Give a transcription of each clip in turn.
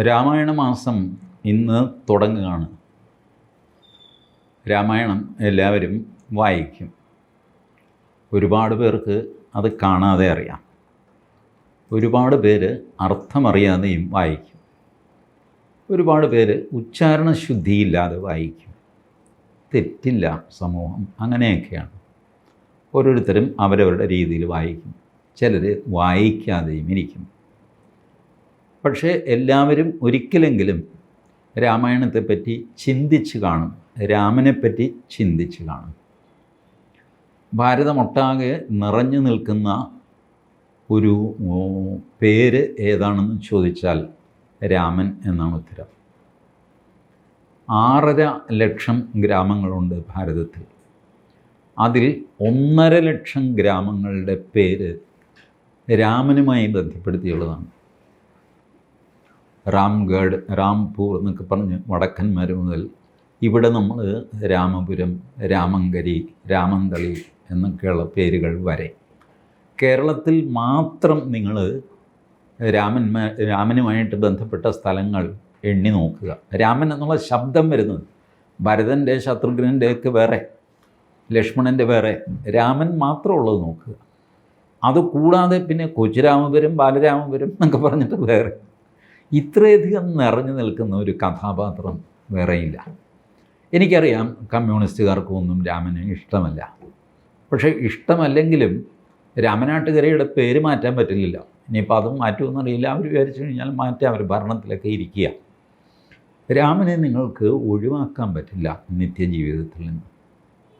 രാമായണ മാസം ഇന്ന് തുടങ്ങുകയാണ്. രാമായണം എല്ലാവരും വായിക്കും. ഒരുപാട് പേർക്ക് അത് കാണാതെ അറിയാം. ഒരുപാട് പേര് അർത്ഥമറിയാതെയും വായിക്കും. ഒരുപാട് പേര് ഉച്ചാരണ ശുദ്ധിയില്ലാതെ വായിക്കും. തെറ്റില്ല സമൂഹം അങ്ങനെയൊക്കെയാണ്. ഓരോരുത്തരും അവരവരുടെ രീതിയിൽ വായിക്കും. ചിലർ വായിക്കാതെയും ഇരിക്കും. പക്ഷേ എല്ലാവരും ഒരിക്കലെങ്കിലും രാമായണത്തെപ്പറ്റി ചിന്തിച്ച് കാണും രാമനെപ്പറ്റി ചിന്തിച്ച് കാണും. ഭാരതമൊട്ടാകെ നിറഞ്ഞു നിൽക്കുന്ന ഒരു പേര് ഏതാണെന്ന് ചോദിച്ചാൽ രാമൻ എന്നാണ് ഉത്തരം. ആറര ലക്ഷം ഗ്രാമങ്ങളുണ്ട് ഭാരതത്തിൽ. അതിൽ ഒന്നര ലക്ഷം ഗ്രാമങ്ങളുടെ പേര് രാമനുമായി ബന്ധപ്പെടുത്തിയുള്ളതാണ്. രാംഗഡ് രാംപൂർ എന്നൊക്കെ പറഞ്ഞ് വടക്കന്മാർ മുതൽ ഇവിടെ നമ്മൾ രാമപുരം രാമങ്കരി രാമന്തളി എന്നൊക്കെയുള്ള പേരുകൾ വരെ. കേരളത്തിൽ മാത്രം നിങ്ങൾ രാമന്മാ രാമനുമായിട്ട് ബന്ധപ്പെട്ട സ്ഥലങ്ങൾ എണ്ണി നോക്കുക. രാമൻ എന്നുള്ള ശബ്ദം വരുന്നത് ഭരതന്റെ ശത്രുഘ്നന്റെയൊക്കെ വേറെ ലക്ഷ്മണന്റെ വേറെ. രാമൻ മാത്രമുള്ളത് നോക്കുക. അത് കൂടാതെ പിന്നെ കൊച്ചുരാമപുരം ബാലരാമപുരം എന്നൊക്കെ പറഞ്ഞിട്ട് വേറെ. ഇത്രയധികം നിറഞ്ഞു നിൽക്കുന്ന ഒരു കഥാപാത്രം വേറെയില്ല. എനിക്കറിയാം കമ്മ്യൂണിസ്റ്റുകാർക്കൊന്നും രാമന് ഇഷ്ടമല്ല. പക്ഷേ ഇഷ്ടമല്ലെങ്കിലും രാമനാട്ടുകരയുടെ പേര് മാറ്റാൻ പറ്റില്ലല്ലോ. ഇനിയിപ്പോൾ അതും മാറ്റുമെന്നറിയില്ല അവർ വിചാരിച്ചു കഴിഞ്ഞാൽ മാറ്റാം. അവർ ഭരണത്തിലൊക്കെ ഇരിക്കുക. രാമനെ നിങ്ങൾക്ക് ഒഴിവാക്കാൻ പറ്റില്ല നിത്യജീവിതത്തിൽ നിന്ന്.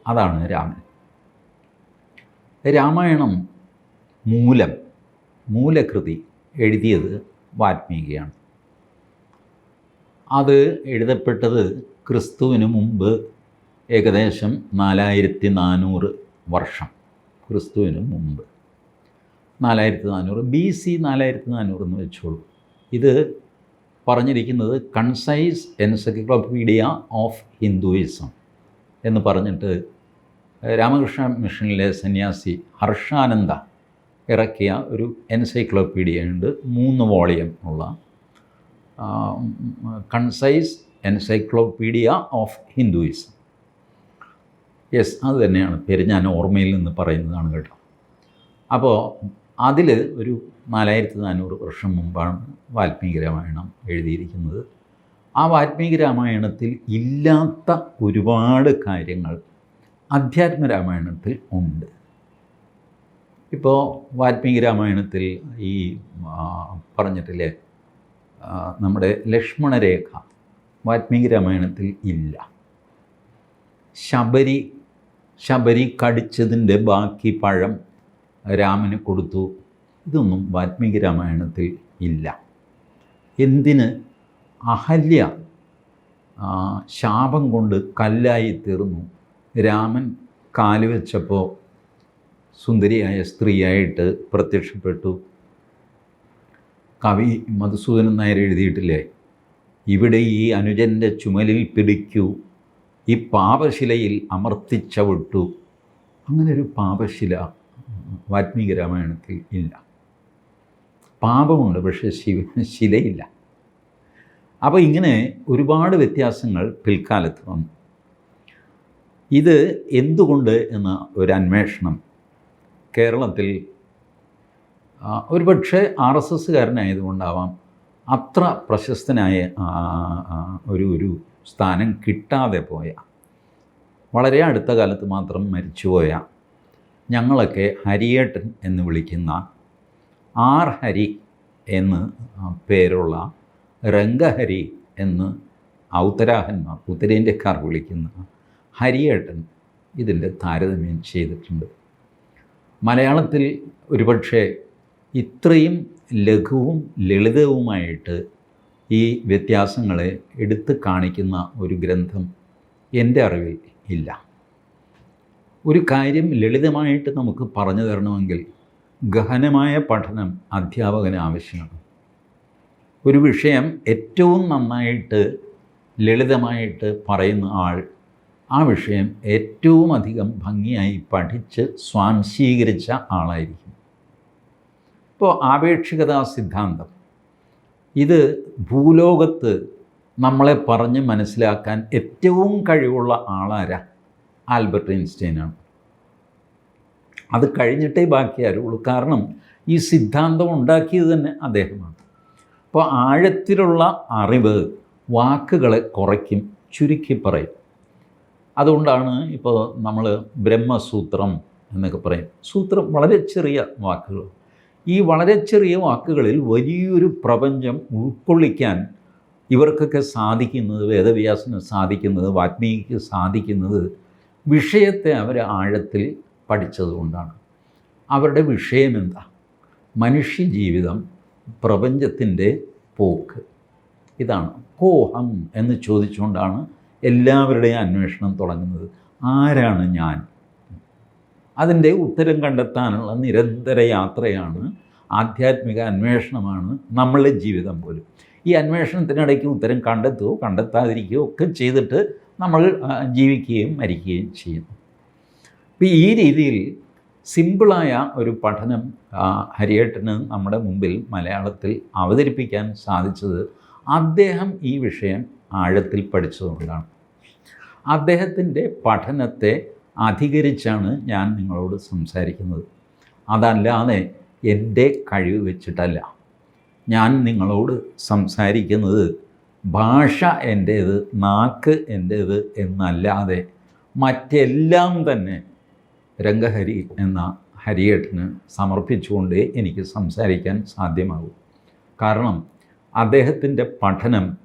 അതാണ് രാമൻ. രാമായണം മൂലം മൂലകൃതി എഴുതിയത് വാൽമീകിയാണ് അത് എഴുതപ്പെട്ടത് ക്രിസ്തുവിന് മുമ്പ് ഏകദേശം നാലായിരത്തി നാനൂറ് വർഷം. ക്രിസ്തുവിന് മുമ്പ്. നാലായിരത്തി നാനൂറ് ബി സി നാലായിരത്തി നാനൂറ് എന്ന് വെച്ചോളൂ. ഇത് പറഞ്ഞിരിക്കുന്നത് കൺസൈസ് എൻസൈക്ലോപീഡിയ ഓഫ് ഹിന്ദുയിസം എന്ന് പറഞ്ഞിട്ട് രാമകൃഷ്ണ മിഷനിലെ സന്യാസി ഹർഷാനന്ദ ഇറക്കിയ ഒരു എൻസൈക്ലോപീഡിയ ഉണ്ട്. മൂന്ന് വോളിയം ഉള്ള concise encyclopedia of Hinduism yes അത് തന്നെയാണ് പേര്. ഞാൻ ഓർമ്മയിൽ നിന്ന് പറയുന്നതാണ് കേട്ടോ. അപ്പോൾ അതിൽ ഒരു നാലായിരത്തി നാനൂറ് വർഷം മുമ്പാണ് വാൽമീകി രാമായണം എഴുതിയിരിക്കുന്നത്. ആ വാൽമീകി രാമായണത്തിൽ ഇല്ലാത്ത ഒരുപാട് കാര്യങ്ങൾ അധ്യാത്മ രാമായണത്തിൽ ഉണ്ട്. ഇപ്പോൾ വാൽമീകി രാമായണത്തിൽ ഈ പറഞ്ഞിട്ടില്ലേ? നമ്മുടെ ലക്ഷ്മണരേഖ വാത്മീകി രാമായണത്തിൽ ഇല്ല. ശബരി ശബരി കടിച്ചതിന്റെ ബാക്കി പഴം രാമന് കൊടുത്തു. ഇതൊന്നും വാത്മീകി രാമായണത്തിൽ ഇല്ല. എന്തിന്? അഹല്യ ശാപം കൊണ്ട് കല്ലായി തീർന്നു. രാമൻ കാലുവെച്ചപ്പോൾ സുന്ദരിയായ സ്ത്രീയായിട്ട് പ്രത്യക്ഷപ്പെട്ടു. കവി മധുസൂദനൻ നായർ എഴുതിയിട്ടില്ലേ? ഇവിടെ ഈ അനുജന്റെ ചുമലിൽ പിടിക്കൂ. ഈ പാപശിലയിൽ അമർത്തിച്ചവിട്ടു അങ്ങനെ ഒരു പാപശില വാത്മീക രാമായണത്തിൽ ഇല്ല. പാപമുണ്ട് പക്ഷേ ശിവ ശിലയില്ല. അപ്പോൾ ഇങ്ങനെ ഒരുപാട് വ്യത്യാസങ്ങൾ പിൽക്കാലത്ത് വന്നു. ഇത് എന്തുകൊണ്ട് എന്ന ഒരു അന്വേഷണം കേരളത്തിൽ ആ, ഒരുപക്ഷെ ആർ എസ് എസ്സുകാരനായതുകൊണ്ടാവാം അത്ര പ്രശസ്തനായ ഒരു ഒരു സ്ഥാനം കിട്ടാതെ പോയ വളരെ അടുത്ത കാലത്ത് മാത്രം മരിച്ചുപോയ ഞങ്ങളൊക്കെ ഹരിയേട്ടൻ എന്ന് വിളിക്കുന്ന ആർ ഹരി എന്ന് പേരുള്ള രംഗഹരി എന്ന് ഔത്തരാഹന്മാർ ഉത്തരേന്ത്യക്കാർ വിളിക്കുന്ന ഹരിയേട്ടൻ ഇതിന്റെ താരതമ്യം ചെയ്തിട്ടുണ്ട്. മലയാളത്തിൽ ഒരുപക്ഷെ ഇത്രയും ലഘുവും ലളിതവുമായിട്ട് ഈ വ്യത്യാസങ്ങളെ എടുത്തു കാണിക്കുന്ന ഒരു ഗ്രന്ഥം എന്റെ അറിവിൽ ഇല്ല. ഒരു കാര്യം ലളിതമായിട്ട് നമുക്ക് പറഞ്ഞു തരണമെങ്കിൽ ഗഹനമായ പഠനം അധ്യാപകന് ആവശ്യമാണ്. ഒരു വിഷയം ഏറ്റവും നന്നായിട്ട് ലളിതമായിട്ട് പറയുന്ന ആൾ ആ വിഷയം ഏറ്റവും അധികം ഭംഗിയായി പഠിച്ച് സ്വാംശീകരിച്ച ആളായിരിക്കും. ഇപ്പോൾ ആപേക്ഷികതാ സിദ്ധാന്തം. ഇത് ഭൂലോകത്ത് നമ്മളെ പറഞ്ഞ് മനസ്സിലാക്കാൻ ഏറ്റവും കഴിവുള്ള ആളാരാ ആൽബർട്ട് ഐൻസ്റ്റൈനാണ്. അത് കഴിഞ്ഞിട്ടേ ബാക്കി ആരുള്ളൂ. കാരണം ഈ സിദ്ധാന്തം ഉണ്ടാക്കിയത് തന്നെ അദ്ദേഹമാണ്. അപ്പോൾ ആഴത്തിലുള്ള അറിവ് വാക്കുകളെ കുറയ്ക്കും ചുരുക്കി പറയും. അതുകൊണ്ടാണ് ഇപ്പോൾ നമ്മൾ ബ്രഹ്മസൂത്രം എന്നൊക്കെ പറയും. സൂത്രം വളരെ ചെറിയ വാക്കുകൾ ഈ വളരെ ചെറിയ വാക്കുകളിൽ വലിയൊരു പ്രപഞ്ചം ഉൾക്കൊള്ളിക്കാൻ ഇവർക്കൊക്കെ സാധിക്കുന്നത് വേദവ്യാസന് സാധിക്കുന്നത് വാത്മീകിക്ക് സാധിക്കുന്നത് വിഷയത്തെ അവർ ആഴത്തിൽ പഠിച്ചതുകൊണ്ടാണ്. അവരുടെ വിഷയമെന്താ? മനുഷ്യജീവിതം പ്രപഞ്ചത്തിന്റെ പോക്ക്. ഇതാണ് കോഹം എന്ന് ചോദിച്ചുകൊണ്ടാണ് എല്ലാവരുടെയും അന്വേഷണം തുടങ്ങുന്നത്. ആരാണ് ഞാൻ? അതിന്റെ ഉത്തരം കണ്ടെത്താനുള്ള നിരന്തര യാത്രയാണ് ആധ്യാത്മിക അന്വേഷണമാണ് നമ്മളുടെ ജീവിതം പോലും. ഈ അന്വേഷണത്തിനിടയ്ക്ക് ഉത്തരം കണ്ടെത്തുകയോ കണ്ടെത്താതിരിക്കുകയോ ഒക്കെ ചെയ്തിട്ട് നമ്മൾ ജീവിക്കുകയും മരിക്കുകയും ചെയ്യുന്നു. അപ്പോൾ ഈ രീതിയിൽ സിമ്പിളായ ഒരു പഠനം ഹരിയേട്ടന് നമ്മുടെ മുമ്പിൽ മലയാളത്തിൽ അവതരിപ്പിക്കാൻ സാധിച്ചത് അദ്ദേഹം ഈ വിഷയം ആഴത്തിൽ പഠിച്ചതുകൊണ്ടാണ്. അദ്ദേഹത്തിന്റെ പഠനത്തെ അധികരിച്ചാണ് ഞാൻ നിങ്ങളോട് സംസാരിക്കുന്നത്. അതല്ലാതെ എന്റെ കഴിവ് വെച്ചിട്ടല്ല. ഞാൻ നിങ്ങളോട് സംസാരിക്കുന്നത് ഭാഷ എന്റേത് നാക്ക് എന്റേത് എന്നല്ലാതെ മറ്റെല്ലാം തന്നെ രംഗഹരി എന്ന ഹരിയേട്ടന് സമർപ്പിച്ചുകൊണ്ടേ എനിക്ക് സംസാരിക്കാൻ സാധ്യമാകും. കാരണം അദ്ദേഹത്തിന്റെ പഠനം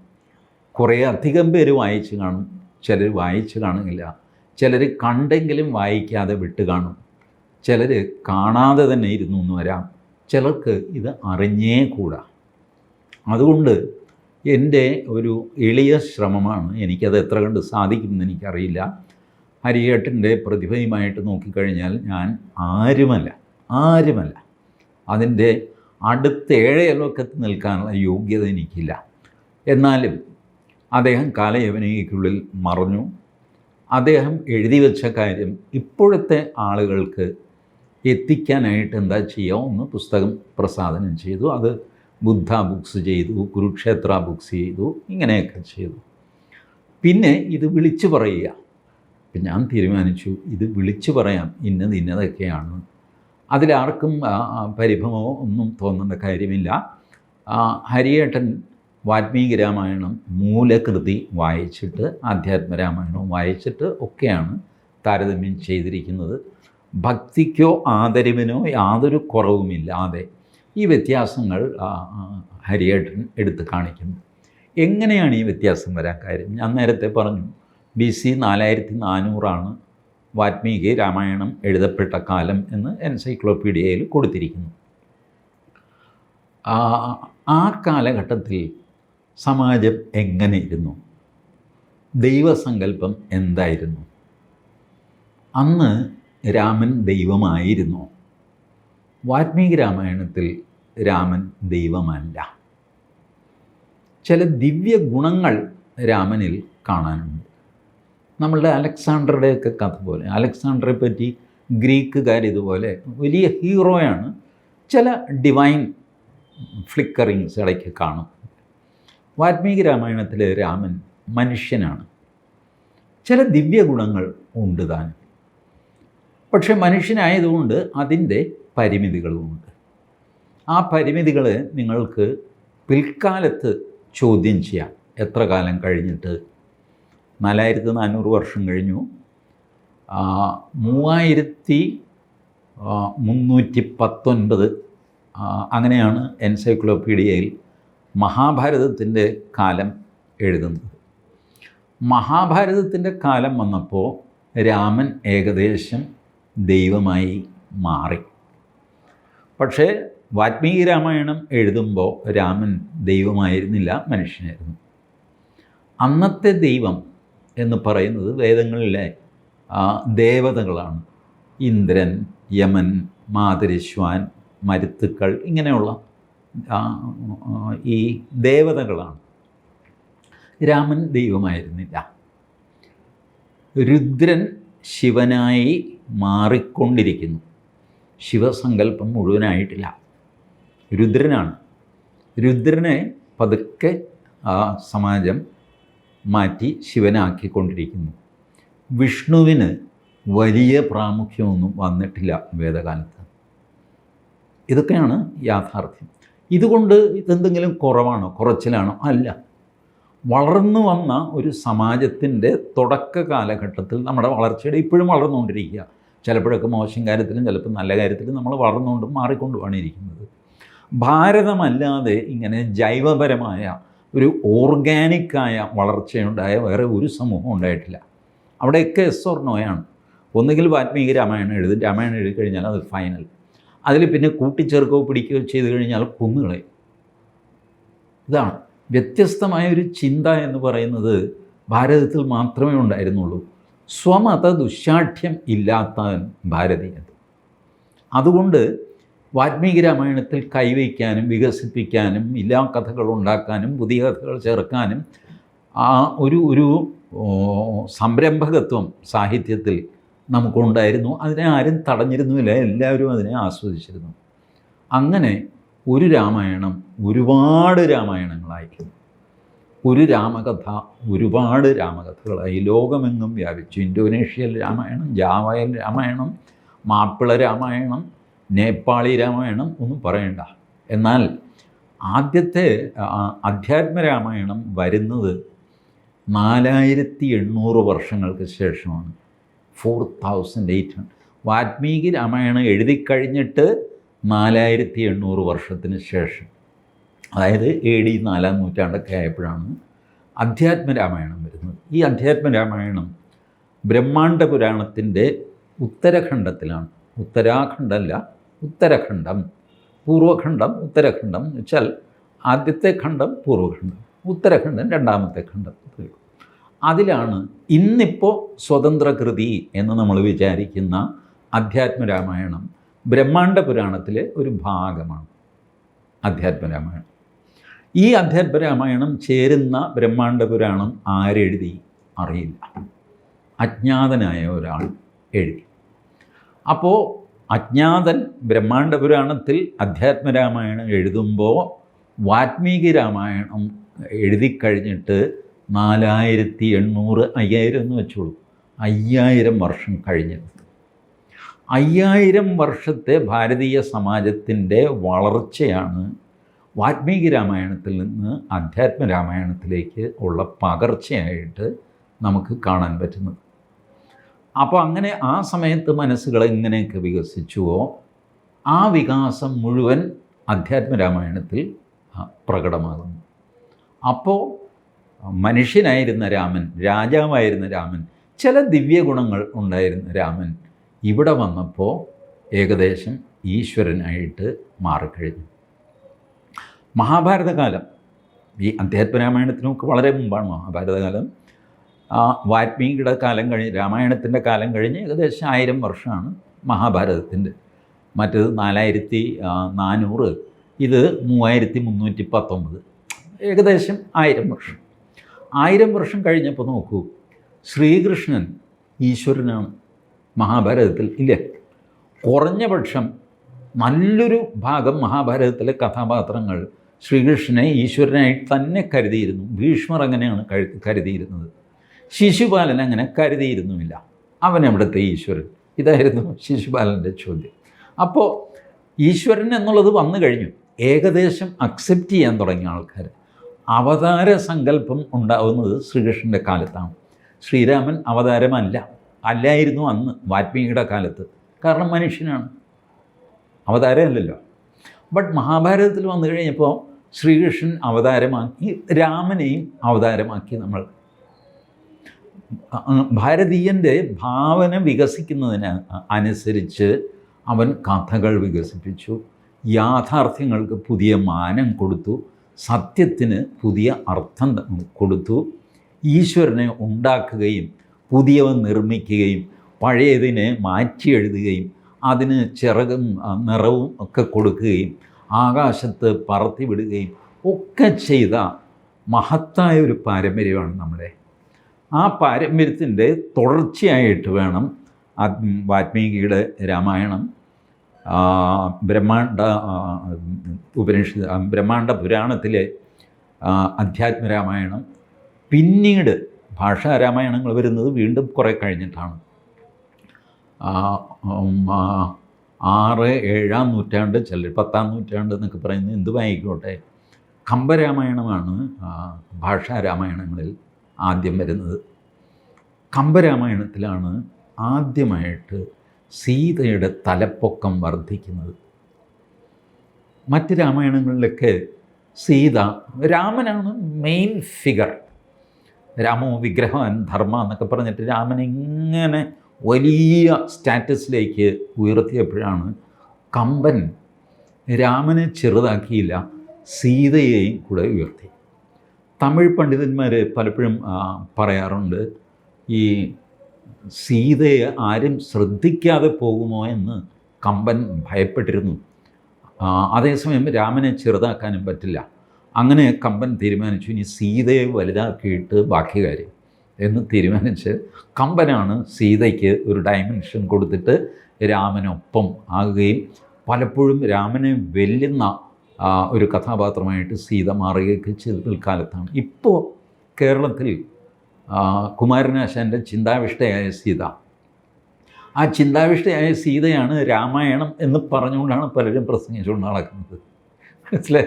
കുറേ അധികം പേര് വായിച്ച് കാണും ചിലർ വായിച്ച് കാണുന്നില്ല. ചിലർ കണ്ടെങ്കിലും വായിക്കാതെ വിട്ട് കാണും. ചിലർ കാണാതെ തന്നെ ഇരുന്നു എന്ന് വരാം. ചിലർക്ക് ഇത് അറിഞ്ഞേ കൂടാ. അതുകൊണ്ട് എന്റെ ഒരു എളിയ ശ്രമമാണ് എനിക്കത് എത്ര കണ്ട് സാധിക്കുമെന്ന് എനിക്കറിയില്ല. ഹരിയേട്ടന്റെ പ്രതിഭയുമായിട്ട് നോക്കിക്കഴിഞ്ഞാൽ ഞാൻ ആരുമല്ല ആരുമല്ല. അതിന്റെ അടുത്ത ഏഴയലൊക്കത്ത് നിൽക്കാനുള്ള യോഗ്യത എനിക്കില്ല. എന്നാലും അദ്ദേഹം കാലയവനയ്ക്കുള്ളിൽ മറഞ്ഞു. അദ്ദേഹം എഴുതി വെച്ച കാര്യം ഇപ്പോഴത്തെ ആളുകൾക്ക് എത്തിക്കാനായിട്ട് എന്താ ചെയ്യുക ഒന്ന് പുസ്തകം പ്രസാദനം ചെയ്തു. അത് ബുദ്ധ ബുക്സ് ചെയ്തു കുരുക്ഷേത്ര ബുക്സ് ചെയ്തു ഇങ്ങനെയൊക്കെ ചെയ്തു. പിന്നെ ഇത് വിളിച്ചു പറയുക. അപ്പം ഞാൻ തീരുമാനിച്ചു ഇത് വിളിച്ചു പറയാം ഇന്നത് ഇന്നതൊക്കെയാണ്. അതിലാർക്കും പരിഭവമോ ഒന്നും തോന്നേണ്ട കാര്യമില്ല. ഹരിയേട്ടൻ വാൽമീകി രാമായണം മൂലകൃതി വായിച്ചിട്ട് ആധ്യാത്മരാമായണവും വായിച്ചിട്ട് ഒക്കെയാണ് താരതമ്യം ചെയ്തിരിക്കുന്നത്. ഭക്തിക്കോ ആദരവിനോ യാതൊരു കുറവുമില്ലാതെ ഈ വ്യത്യാസങ്ങൾ ഹരിയേട്ടൻ എടുത്ത് കാണിക്കുന്നു. എങ്ങനെയാണ് ഈ വ്യത്യാസം വരാൻ കാര്യം? ഞാൻ നേരത്തെ പറഞ്ഞു ബി സി നാലായിരത്തി നാനൂറാണ് വാൽമീകി രാമായണം എഴുതപ്പെട്ട കാലം എന്ന് എൻസൈക്ലോപ്പീഡിയയിൽ കൊടുത്തിരിക്കുന്നു. ആ കാലഘട്ടത്തിൽ സമാജം എങ്ങനെ ഇരുന്നു? ദൈവസങ്കല്പം എന്തായിരുന്നു? അന്ന് രാമൻ ദൈവമായിരുന്നു. വാൽമീകി രാമായണത്തിൽ രാമൻ ദൈവമല്ല. ചില ദിവ്യ ഗുണങ്ങൾ രാമനിൽ കാണാനുണ്ട്. നമ്മളുടെ അലക്സാണ്ടറുടെയൊക്കെ കഥ പോലെ അലക്സാണ്ടറെ പറ്റി ഗ്രീക്കുകാർ ഇതുപോലെ വലിയ ഹീറോയാണ്. ചില ഡിവൈൻ ഫ്ലിക്കറിങ്സ് ഇടയ്ക്ക് കാണും. വാൽമീകി രാമായണത്തിലെ രാമൻ മനുഷ്യനാണ്. ചില ദിവ്യ ഗുണങ്ങൾ ഉണ്ട് താൻ. പക്ഷെ മനുഷ്യനായതുകൊണ്ട് അതിന്റെ പരിമിതികളുമുണ്ട്. ആ പരിമിതികൾ നിങ്ങൾക്ക് പിൽക്കാലത്ത് ചോദ്യം ചെയ്യാം. എത്ര കാലം കഴിഞ്ഞിട്ട്? നാലായിരത്തി നാനൂറ് വർഷം കഴിഞ്ഞു. മൂവായിരത്തി മുന്നൂറ്റി പത്തൊൻപത് അങ്ങനെയാണ് എൻസൈക്ലോപീഡിയയിൽ മഹാഭാരതത്തിന്റെ കാലം എഴുതുന്നത് മഹാഭാരതത്തിന്റെ കാലം വന്നപ്പോൾ രാമൻ ഏകദേശം ദൈവമായി മാറി. പക്ഷേ വാത്മീകി രാമായണം എഴുതുമ്പോൾ രാമൻ ദൈവമായിരുന്നില്ല മനുഷ്യനായിരുന്നു. അന്നത്തെ ദൈവം എന്ന് പറയുന്നത് വേദങ്ങളിലെ ദേവതകളാണ്. ഇന്ദ്രൻ യമൻ മാതരിശ്വാൻ മരുത്തുക്കൾ ഇങ്ങനെയുള്ള ഈ ദേവതകളാണ്. രാമൻ ദൈവമായിരുന്നില്ല. രുദ്രൻ ശിവനായി മാറിക്കൊണ്ടിരിക്കുന്നു. ശിവസങ്കല്പം മുഴുവനായിട്ടില്ല. രുദ്രനാണ്. രുദ്രനെ പതുക്കെ ആ സമാജം മാറ്റി ശിവനാക്കിക്കൊണ്ടിരിക്കുന്നു. വിഷ്ണുവിന് വലിയ പ്രാമുഖ്യമൊന്നും വന്നിട്ടില്ല വേദകാലത്ത്. ഇതൊക്കെയാണ് യാഥാർത്ഥ്യം. ഇതുകൊണ്ട് ഇതെന്തെങ്കിലും കുറവാണോ? കുറച്ചിലാണോ? അല്ല. വളർന്നു വന്ന ഒരു സമാജത്തിന്റെ തുടക്ക കാലഘട്ടത്തിൽ നമ്മുടെ വളർച്ചയുടെ ഇപ്പോഴും വളർന്നുകൊണ്ടിരിക്കുക. ചിലപ്പോഴൊക്കെ മോശം കാര്യത്തിലും ചിലപ്പോൾ നല്ല കാര്യത്തിലും നമ്മൾ വളർന്നുകൊണ്ടും മാറിക്കൊണ്ടുമാണ് ഇരിക്കുന്നത്. ഭാരതമല്ലാതെ ഇങ്ങനെ ജൈവപരമായ ഒരു ഓർഗാനിക്കായ വളർച്ചയുണ്ടായ വേറെ ഒരു സമൂഹം ഉണ്ടായിട്ടില്ല. അവിടെയൊക്കെ എസ് ഓർ നോയാണ് ഒന്നുകിൽ വാൽമീകി രാമായണം എഴുതും. രാമായണം എഴുതി കഴിഞ്ഞാൽ അത് ഫൈനൽ അതിൽ പിന്നെ കൂട്ടിച്ചേർക്കുകയോ പിടിക്കുകയോ ചെയ്തു കഴിഞ്ഞാൽ കൊന്നുകളയും. ഇതാണ് വ്യത്യസ്തമായ ഒരു ചിന്ത എന്ന് പറയുന്നത് ഭാരതത്തിൽ മാത്രമേ ഉണ്ടായിരുന്നുള്ളൂ. സ്വമത ദുശാഠ്യം ഇല്ലാത്ത ഭാരതീയൻ അതുകൊണ്ട് വാൽമീകി രാമായണത്തിൽ കൈവയ്ക്കാനും വികസിപ്പിക്കാനും എല്ലാ കഥകൾ ഉണ്ടാക്കാനും പുതിയ കഥകൾ ചേർക്കാനും ആ ഒരു ഒരു സംരംഭകത്വം സാഹിത്യത്തിൽ നമുക്കുണ്ടായിരുന്നു. അതിനെ ആരും തടഞ്ഞിരുന്നുമില്ല. എല്ലാവരും അതിനെ ആസ്വദിച്ചിരുന്നു. അങ്ങനെ ഒരു രാമായണം ഒരുപാട് രാമായണങ്ങളായി. ഒരു രാമകഥ ഒരുപാട് രാമകഥകളായി. ലോകമെങ്ങും വ്യാപിച്ചു. ഇന്തോനേഷ്യയിൽ രാമായണം ജാവയിൽ രാമായണം മാപ്പിള രാമായണം നേപ്പാളി രാമായണം ഒന്നും പറയണ്ട. എന്നാൽ ആദ്യത്തെ അധ്യാത്മ രാമായണം വരുന്നത് നാലായിരത്തി എണ്ണൂറ് വർഷങ്ങൾക്ക് ശേഷമാണ്. Four thousand eight hundred Valmiki Ramayana എഴുതി കഴിഞ്ഞിട്ട് നാലായിരത്തി എണ്ണൂറ് വർഷത്തിന് ശേഷം അതായത് എ ഡി നാലാം നൂറ്റാണ്ടൊക്കെ ആയപ്പോഴാണ് അധ്യാത്മ രാമായണം വരുന്നത്. ഈ അധ്യാത്മ രാമായണം പുരാണത്തിന്റെ ഉത്തരഖണ്ഡത്തിലാണ്. ഉത്തരാഖണ്ഡല്ല ഉത്തരഖണ്ഡം പൂർവഖണ്ഡം ഉത്തരഖണ്ഡം എന്ന് വെച്ചാൽ ആദ്യത്തെ ഖണ്ഡം പൂർവഖണ്ഡം ഉത്തരഖണ്ഡം രണ്ടാമത്തെ ഖണ്ഡം. അതിലാണ് ഇന്നിപ്പോൾ സ്വതന്ത്രകൃതി എന്ന് നമ്മൾ വിചാരിക്കുന്ന അധ്യാത്മരാമായണം ബ്രഹ്മാണ്ഡ പുരാണത്തിലെ ഒരു ഭാഗമാണ് അധ്യാത്മരാമായണം ഈ അധ്യാത്മരാമായണം ചേരുന്ന ബ്രഹ്മാണ്ഡ പുരാണം ആരെഴുതി? അറിയില്ല. അജ്ഞാതനായ ഒരാൾ എഴുതി. അപ്പോൾ അജ്ഞാതൻ ബ്രഹ്മാണ്ഡ പുരാണത്തിൽ അധ്യാത്മരാമായണം എഴുതുമ്പോൾ വാത്മീകി രാമായണം എഴുതി കഴിഞ്ഞിട്ട് നാലായിരത്തി എണ്ണൂറ് അയ്യായിരം എന്ന് വെച്ചോളൂ. അയ്യായിരം വർഷം കഴിഞ്ഞിരുന്നു അയ്യായിരം വർഷത്തെ ഭാരതീയ സമാജത്തിന്റെ വളർച്ചയാണ് വാൽമീകി രാമായണത്തിൽ നിന്ന് അധ്യാത്മ രാമായണത്തിലേക്ക് ഉള്ള പകർച്ചയായിട്ട് നമുക്ക് കാണാൻ പറ്റുന്നത്. അപ്പോൾ അങ്ങനെ ആ സമയത്ത് മനസ്സുകൾ എങ്ങനെയൊക്കെ വികസിച്ചുവോ? ആ വികാസം മുഴുവൻ അധ്യാത്മ രാമായണത്തിൽ പ്രകടമാകുന്നു. അപ്പോൾ മനുഷ്യനായിരുന്ന രാമൻ രാജാവായിരുന്ന രാമൻ ചില ദിവ്യഗുണങ്ങൾ ഉണ്ടായിരുന്ന രാമൻ ഇവിടെ വന്നപ്പോൾ ഏകദേശം ഈശ്വരനായിട്ട് മാറിക്കഴിഞ്ഞു. മഹാഭാരതകാലം ഈ അധ്യാത്മരാമായണത്തിനൊക്കെ വളരെ മുമ്പാണ് മഹാഭാരതകാലം. വാൽമീകിയുടെ കാലം കഴിഞ്ഞ് രാമായണത്തിന്റെ കാലം കഴിഞ്ഞ് ഏകദേശം ആയിരം വർഷമാണ് മഹാഭാരതത്തിന്റെ. മറ്റത് നാലായിരത്തി നാനൂറ് ഇത് മൂവായിരത്തി മുന്നൂറ്റി പത്തൊമ്പത്. ഏകദേശം ആയിരം വർഷം. ആയിരം വർഷം കഴിഞ്ഞപ്പോൾ നോക്കൂ ശ്രീകൃഷ്ണൻ ഈശ്വരനാണ് മഹാഭാരതത്തിൽ ഇല്ലേ? കുറഞ്ഞ പക്ഷം നല്ലൊരു ഭാഗം മഹാഭാരതത്തിലെ കഥാപാത്രങ്ങൾ ശ്രീകൃഷ്ണനെ ഈശ്വരനായി തന്നെ കരുതിയിരുന്നു. ഭീഷ്മർ അങ്ങനെയാണ് കരു- കരുതിയിരുന്നത്. ശിശുപാലൻ അങ്ങനെ കരുതിയിരുന്നുമില്ല. അവൻ എവിടുത്തെ ഈശ്വരൻ? ഇതായിരുന്നു ശിശുപാലന്റെ ചോദ്യം. അപ്പോൾ ഈശ്വരൻ എന്നുള്ളത് വന്നു കഴിഞ്ഞു. ഏകദേശം അക്സെപ്റ്റ് ചെയ്യാൻ തുടങ്ങിയ ആൾക്കാർ അവതാര സങ്കല്പം ഉണ്ടാവുന്നത് ശ്രീകൃഷ്ണന്റെ കാലത്താണ്. ശ്രീരാമൻ അവതാരമല്ല. അല്ലായിരുന്നു അന്ന് വാത്മീകിയുടെ കാലത്ത്. കാരണം മനുഷ്യനാണ്. അവതാരമല്ലല്ലോ. ബട്ട് മഹാഭാരതത്തിൽ വന്നു കഴിഞ്ഞപ്പോൾ ശ്രീകൃഷ്ണൻ അവതാരമാക്കി രാമനെയും അവതാരമാക്കി നമ്മൾ. ഭാരതീയന്റെ ഭാവന വികസിക്കുന്നതിന് അനുസരിച്ച് അവൻ കഥകൾ വികസിപ്പിച്ചു യാഥാർത്ഥ്യങ്ങൾക്ക് പുതിയ മാനം കൊടുത്തു സത്യത്തിന് പുതിയ അർത്ഥം കൊടുത്തു. ഈശ്വരനെ ഉണ്ടാക്കുകയും പുതിയവ നിർമ്മിക്കുകയും പഴയതിനെ മാറ്റി എഴുതുകയും അതിന് ചിറകും നിറവും ഒക്കെ കൊടുക്കുകയും ആകാശത്ത് പറത്തി വിടുകയും ഒക്കെ ചെയ്ത മഹത്തായ ഒരു പാരമ്പര്യമാണ് നമ്മുടെ. ആ പാരമ്പര്യത്തിന്റെ തുടർച്ചയായിട്ട് വേണം വാത്മീകിയുടെ രാമായണം ബ്രഹ്മാണ്ട ഉപനിഷത്ത് ആ, ബ്രഹ്മാണ്ഡ പുരാണത്തിലെ അധ്യാത്മരാമായണം പിന്നീട് ഭാഷാ രാമായണങ്ങൾ വരുന്നത് വീണ്ടും കുറേ കഴിഞ്ഞിട്ടാണ്. ആറ് ഏഴാം നൂറ്റാണ്ട് ചിലർ പത്താം നൂറ്റാണ്ട് എന്നൊക്കെ പറയുന്നത് എന്തുമായിക്കോട്ടെ കമ്പരാമായണമാണ് ഭാഷാരാമായണങ്ങളിൽ ഭാഷാ രാമായണങ്ങളിൽ ആദ്യം വരുന്നത്. കമ്പരാമായണത്തിലാണ് ആദ്യമായിട്ട് സീതയുടെ തലപ്പൊക്കം വർദ്ധിക്കുന്നത്. മറ്റ് രാമായണങ്ങളിലൊക്കെ സീത രാമനാണ് മെയിൻ ഫിഗർ രാമോ വിഗ്രഹവാൻ ധർമ്മ എന്നൊക്കെ പറഞ്ഞിട്ട് രാമൻ ഇങ്ങനെ വലിയ സ്റ്റാറ്റസിലേക്ക് ഉയർത്തിയപ്പോഴാണ് കമ്പൻ രാമനെ ചെറുതാക്കിയില്ല സീതയെയും കൂടെ ഉയർത്തി. തമിഴ് പണ്ഡിതന്മാർ പലപ്പോഴും പറയാറുണ്ട് ഈ സീതയെ ആരും ശ്രദ്ധിക്കാതെ പോകുമോ എന്ന് കമ്പൻ ഭയപ്പെട്ടിരുന്നു. അതേസമയം രാമനെ ചെറുതാക്കാനും പറ്റില്ല. അങ്ങനെ കമ്പൻ തീരുമാനിച്ചു ഇനി സീതയെ വലുതാക്കിയിട്ട് ബാക്കി കാര്യം എന്ന് തീരുമാനിച്ച് കമ്പനാണ് സീതയ്ക്ക് ഒരു ഡയമെൻഷൻ കൊടുത്തിട്ട് രാമനൊപ്പം ആകുകയും പലപ്പോഴും രാമനെ വെല്ലുന്ന ഒരു കഥാപാത്രമായിട്ട് സീത മാറുകയൊക്കെ ചെയ്ത പിൽക്കാലത്താണ്. ഇപ്പോൾ കേരളത്തിൽ കുമാരനാശാന്റെ ചിന്താവിഷ്ടയായ സീത. ആ ചിന്താവിഷ്ടയായ സീതയാണ് രാമായണം എന്ന് പറഞ്ഞുകൊണ്ടാണ് പലരും പ്രസംഗിച്ചുകൊണ്ട് നടക്കുന്നത് മനസ്സിലായി?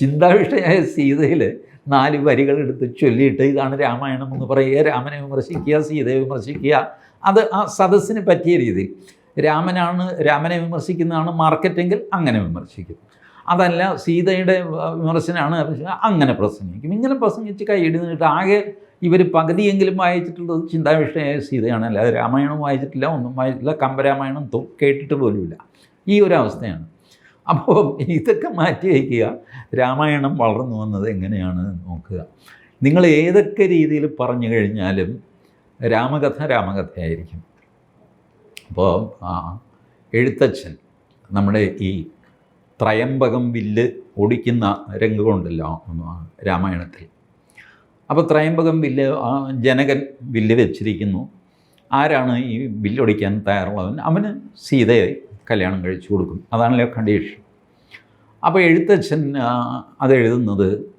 ചിന്താവിഷ്ടയായ സീതയിൽ നാല് വരികൾ എടുത്ത് ചൊല്ലിയിട്ട് ഇതാണ് രാമായണം എന്ന് പറയുക. രാമനെ വിമർശിക്കുക സീതയെ വിമർശിക്കുക. അത് ആ സദസ്സിന് പറ്റിയ രീതിയിൽ രാമനാണ് രാമനെ വിമർശിക്കുന്നതാണ് മാർക്കറ്റെങ്കിൽ അങ്ങനെ വിമർശിക്കും. അതല്ല സീതയുടെ വിമർശനമാണ് അങ്ങനെ പ്രസംഗിക്കും. ഇങ്ങനെ പ്രസംഗിച്ച് കൈ ഇടുന്നിട്ട് ആകെ ഇവർ പകുതിയെങ്കിലും വായിച്ചിട്ടുള്ളത് ചിന്താവിഷയായ സീതയാണ് അല്ലാതെ രാമായണം വായിച്ചിട്ടില്ല ഒന്നും വായിച്ചിട്ടില്ല കമ്പരാമായണം കേട്ടിട്ട് പോലുമില്ല. ഈ ഒരു അവസ്ഥയാണ്. അപ്പോൾ ഇതൊക്കെ മാറ്റി വയ്ക്കുക. രാമായണം വളർന്നു വന്നത് എങ്ങനെയാണ് നോക്കുക. നിങ്ങൾ ഏതൊക്കെ രീതിയിൽ പറഞ്ഞു കഴിഞ്ഞാലും രാമകഥ രാമകഥയായിരിക്കും. അപ്പോൾ എഴുത്തച്ഛൻ നമ്മുടെ ഈ ത്രയംബകം വില്ല് ഓടിക്കുന്ന രംഗമുണ്ടല്ലോ രാമായണത്തിൽ. അപ്പോൾ ത്രയംബകം വില്ല് ജനകൻ വില്ല് വെച്ചിരിക്കുന്നു. ആരാണ് ഈ വില്ലൊടിക്കാൻ തയ്യാറുള്ളവൻ? അവന് സീതയെ കല്യാണം കഴിച്ചു കൊടുക്കും. അതാണല്ലോ കണ്ടീഷൻ അപ്പോൾ എഴുത്തച്ഛൻ അതെഴുതുന്നത്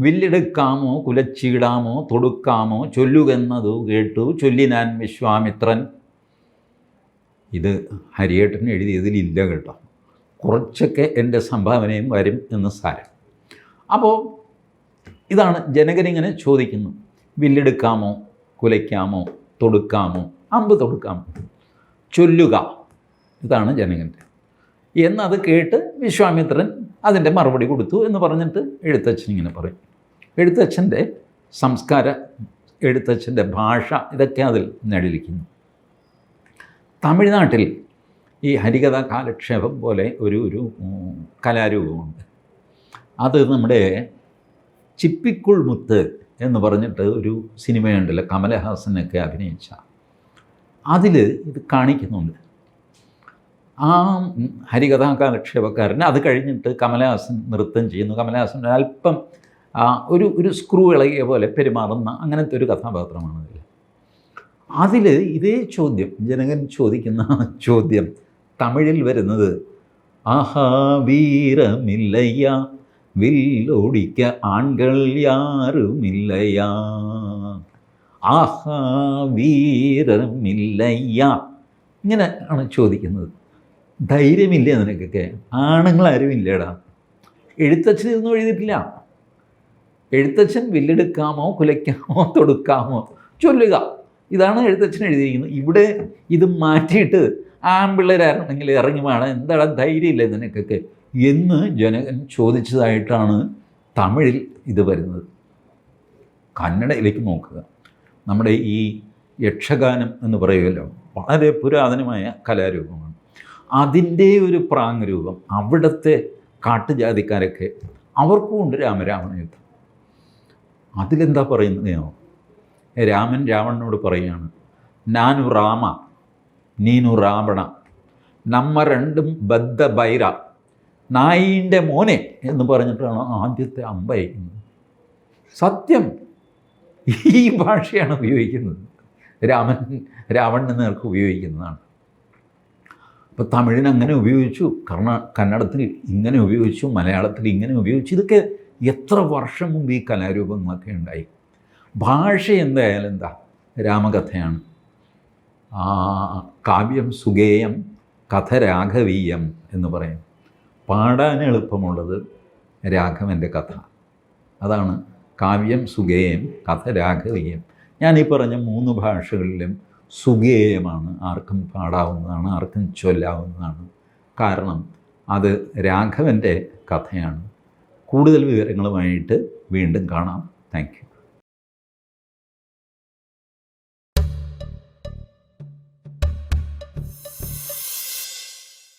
വില്ലെടുക്കാമോ കുലച്ചീടാമോ തൊടുക്കാമോ ചൊല്ലുകെന്നതു കേട്ടു ചൊല്ലിനാൻ വിശ്വാമിത്രൻ. ഇത് ഹരിയേട്ടൻ എഴുതിയതിലില്ല കേട്ടോ. കുറച്ചൊക്കെ എന്റെ സംഭാവനയും വരും എന്ന് സാരം. അപ്പോൾ ഇതാണ് ജനകനിങ്ങനെ ചോദിക്കുന്നു. വില്ലെടുക്കാമോ? കുലയ്ക്കാമോ? തൊടുക്കാമോ? അമ്പ് തൊടുക്കാമോ ചൊല്ലുക. ഇതാണ് ജനകന്റെ. എന്നത് കേട്ട് വിശ്വാമിത്രൻ അതിന്റെ മറുപടി കൊടുത്തു എന്ന് പറഞ്ഞിട്ട് എഴുത്തച്ഛൻ ഇങ്ങനെ പറയും. എഴുത്തച്ഛന്റെ സംസ്കാര എഴുത്തച്ഛന്റെ ഭാഷ ഇതൊക്കെ അതിൽ നെടിലിരിക്കുന്നു തമിഴ്നാട്ടിൽ ഈ ഹരികഥാ കാലക്ഷേപം പോലെ ഒരു ഒരു കലാരൂപമുണ്ട്. അത് നമ്മുടെ ചിപ്പിക്കുൾ മുത്ത് എന്ന് പറഞ്ഞിട്ട് ഒരു സിനിമയുണ്ടല്ലോ കമലഹാസനൊക്കെ അഭിനയിച്ച. അതിൽ ഇത് കാണിക്കുന്നുണ്ട്. ആ ഹരികഥാകാലക്ഷേപക്കാരൻ ഹരികഥാ അത് കഴിഞ്ഞിട്ട് കമലഹാസൻ നൃത്തം ചെയ്യുന്നു. കമലഹാസൻ അല്പം ഒരു ഒരു സ്ക്രൂ ഇളകിയ പോലെ പെരുമാറുന്ന അങ്ങനത്തെ ഒരു കഥാപാത്രമാണ് അതിൽ അതിൽ ഇതേ ചോദ്യം ജനകൻ ചോദിക്കുന്ന ചോദ്യം തമിഴിൽ വരുന്നത് ആഹാ വീരമില്ലയ്യ വില്ലൊടിക്ക ആൺകൾ യാരുമില്ലയ്യാ ആഹാ വീരമില്ലയ്യ ഇങ്ങനെ ആണ് ചോദിക്കുന്നത്. ധൈര്യമില്ല നിനക്കൊക്കെ? ആണുങ്ങൾ ഇല്ലടാ എഴുത്തച്ഛൻ ഇതൊന്നും എഴുതിയിട്ടില്ല. എഴുത്തച്ഛൻ വില്ലെടുക്കാമോ കുലയ്ക്കാമോ തൊടുക്കാമോ? ചൊല്ലുക. ഇതാണ് എഴുത്തച്ഛൻ എഴുതിയിരിക്കുന്നത്. ഇവിടെ ഇത് മാറ്റിയിട്ട് ആൺപിള്ളേരായിരുന്നെങ്കിൽ ഇറങ്ങി വേണം എന്താണ് ധൈര്യമില്ല നിനക്കൊക്കെ? എന്ന് ജനകൻ ചോദിച്ചതായിട്ടാണ് തമിഴിൽ ഇത് വരുന്നത്. കന്നഡയിലേക്ക് നോക്കുക. നമ്മുടെ ഈ യക്ഷഗാനം എന്ന് പറയുമല്ലോ വളരെ പുരാതനമായ കലാരൂപമാണ്. അതിന്റെ ഒരു പ്രാങ് രൂപം അവിടുത്തെ കാട്ടുജാതിക്കാരൊക്കെ അവർക്കും ഉണ്ട് രാമരാവണ യുദ്ധം അതിലെന്താ പറയുന്നതെന്നോ രാമൻ രാവണനോട് പറയുകയാണ് നാനു രാമ നീനു രാവണ നമ്മ രണ്ടും ബദ്ധ ബൈര നായിന്റെ മോനെ എന്ന് പറഞ്ഞിട്ടാണ് ആദ്യത്തെ അമ്പയക്കുന്നത് സത്യം ഈ ഭാഷയാണ് ഉപയോഗിക്കുന്നത്. രാമൻ രാവണന് നേർക്ക് ഉപയോഗിക്കുന്നതാണ്. അപ്പോൾ തമിഴിന് അങ്ങനെ ഉപയോഗിച്ചു കർണ കന്നഡത്തിൽ ഇങ്ങനെ ഉപയോഗിച്ചു മലയാളത്തിൽ ഇങ്ങനെ ഉപയോഗിച്ചു. ഇതൊക്കെ എത്ര വർഷം മുമ്പ് ഈ കലാരൂപങ്ങളൊക്കെ ഉണ്ടായി? ഭാഷ എന്തായാലും എന്താ? രാമകഥയാണ്. ആ, കാവ്യം സുഗേയം കഥ രാഘവീയം എന്ന് പറയും. പാടാൻ എളുപ്പമുള്ളത് രാഘവന്റെ കഥ. അതാണ് കാവ്യം സുഗേയം കഥ രാഘവീയം. ഞാൻ ഈ പറഞ്ഞ മൂന്ന് ഭാഷകളിലും സുഗേയമാണ് ആർക്കും പാടാവുന്നതാണ് ആർക്കും ചൊല്ലാവുന്നതാണ്. കാരണം അത് രാഘവന്റെ കഥയാണ്. കൂടുതൽ വിവരങ്ങളുമായിട്ട് വീണ്ടും കാണാം. താങ്ക്